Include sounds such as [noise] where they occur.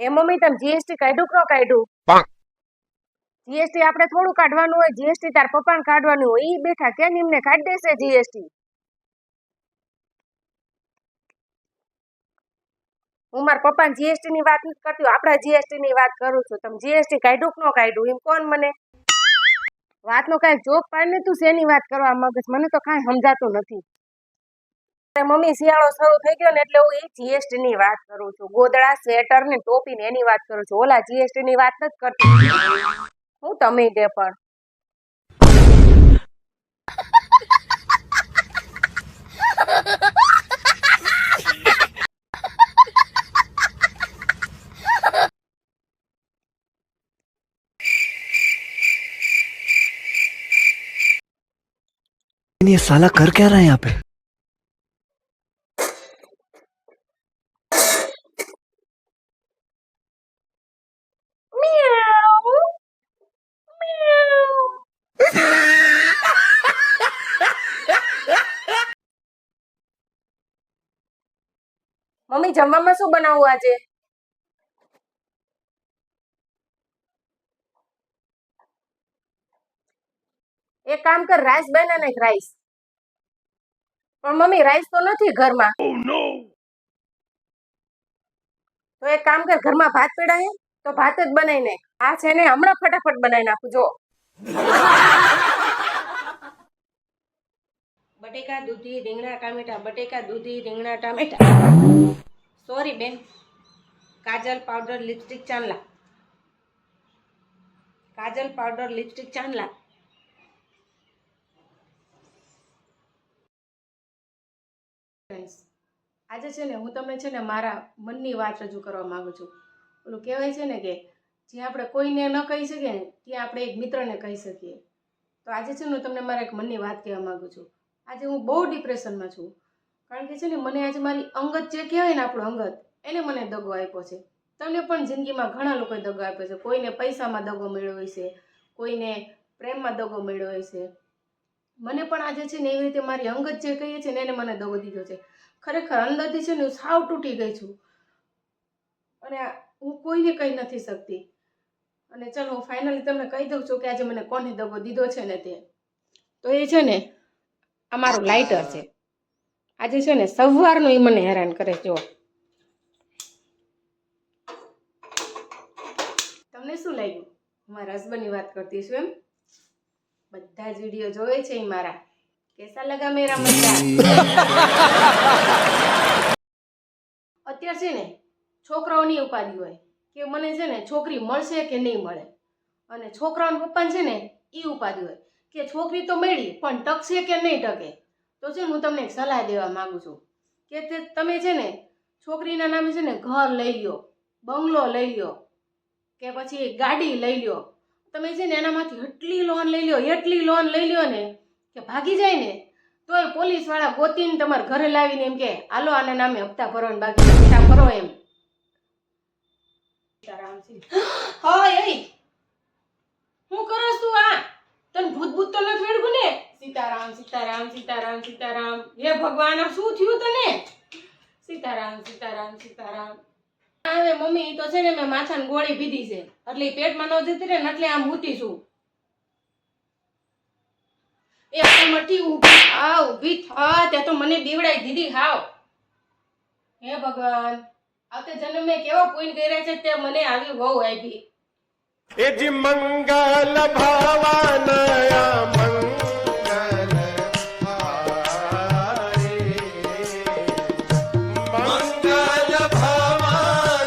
એ mummy તમે GST કાઢ્યું કે ન કાઢ્યું? જીએસટી આપણે થોડું કાઢવાનું હોય જીએસટી તાર પપ્પાને કાઢવાનું હોય એ બેઠા કેમ એમને કાઢી દેશે જીએસટી હું મારા પપ્પાને જીએસટી ની વાત નથી કરતી આપણા જીએસટી ની વાત કરું છું. તમે જીએસટી કાઢ્યું કે ન કાઢ્યું? એમ કોણ મને? વાતનો કાંઈ જોક પાડીને તું શેની વાત કરવા માંગે મને તો કાંઈ સમજાતું નથી. મમ્મી શિયાળો શરૂ થઈ ગયો ને એટલે હું એ જીએસટી ની વાત કરું છું ગોદડા સ્વેટર ને ટોપી ને એની વાત કરું છું ઓલા જીએસટી ની વાત નથી કરતી હું તમે તે પણ ये साला कर क्या रहा है यहाँ पे મમ્મી જમવામાં શું બનાવવું આજે? એક કામ કર રાઈસ બના નાખ રાઈસ પણ મમ્મી રાઈસ તો નથી ઘરમાં. તો એક કામ કર ઘરમાં ભાત પીડાય તો ભાત જ બનાવી નાખ આ છે ને હમણાં ફટાફટ બનાવી નાખું જો બટેકા, દૂધી, રીંગણા, ટામેટા, બટેકા, દૂધી, રીંગણા, ટામેટા. સોરી બેન. કાજલ પાવડર, લિપસ્ટિક ચાંદલા. કાજલ પાવડર, લિપસ્ટિક ચાંદલા. આજે છે ને હું તમને છે ને મારા મનની વાત રજૂ કરવા માગું છું. ઓલું કહેવાય છે ને કે જ્યાં આપણે કોઈને ન કહી શકીએ ને, ત્યાં આપણે એક મિત્રને કહી શકીએ. તો આજે છે ને હું તમને મારા એક મનની વાત કહેવા માગું છું. આજે હું બહુ ડિપ્રેશનમાં છું. કારણ કે છે ને, મને આજે મારી અંગત જે કહેવાય ને આપણું અંગત, એને મને દગો આપ્યો છે. તમને પણ જિંદગીમાં ઘણા લોકોએ દગો આપ્યો છે. કોઈને પૈસામાં દગો મેળવ્યો છે, કોઈને પ્રેમમાં દગો મેળવ્યો છે. મને પણ આજે છે ને, એવી રીતે મારી અંગત જે કહીએ છે ને, એને મને દગો દીધો છે. ખરેખર અંદરથી છે ને, હું સાવ તૂટી ગઈ છું. અને હું કોઈને કહી નથી શકતી. અને ચલો, હું ફાઇનલી તમને કહી દઉં છું કે આજે મને કોને દગો દીધો છે ને તે. તો એ છે ને આ મારું લાઇટર છે. આજે છે ને સવારનું એ મને હેરાન કરે જો. તમને શું લાગ્યું? હું મારા હસબન્ડની વાત કરતી છું એમ? બધા જ વીડિયો જોવે છે એ મારા. કેસા લગા મેરા મજા? અત્યારે છે ને છોકરાઓની ઉપાધિ હોય કે મને છે ને છોકરી મળશે કે નહીં મળે? અને છોકરાઓના પપ્પાને છે ને એ ઉપાધિ હોય. કે છોકરી તો મળી પણ ટકશે કે નહીં ટકે? તો છે ને હું તમને એક સલાહ દેવા માંગુ છું. કે તે તમે છે ને છોકરીના નામે છે ને ઘર લઈ લો બંગલો લઈ લો કે પછી ગાડી લઈ લ્યો. તમે છે ને એનામાંથી એટલી લોન લઈ લ્યો એટલી લોન લઈ લો ને કે ભાગી જાય ને તોય પોલીસવાળા ગોતીને તમારા ઘરે લાવીને એમ કે હાલો આના નામે હપ્તા ભરો ને બાકી હપ્તા ભરો એમ. [gasps] હું કરસ તું આ તને ભૂત ભૂત તો નથી વેડગું ને સીતારામ સીતારામ સીતારામ સીતારામ. હે ભગવાન શું થયું તને? સીતારામ સીતારામ સીતારામ. હવે મમ્મી તો છે ને મેં માથાને ગોળી પીધી છે. એટલે પેટમાં ન જતી રહે ને એટલે આમ મૂતી છું. એ મટી ઊભી થા ઊભી થા. તે તો મને બીવડાઈ દીધી, હાવ. હે ભગવાન, આવતે જન્મે કેવો પુણ્ય કર્યા છે તે મને આવી વહુ આપી. એ જી મંગલ ભવાનયા મંગલ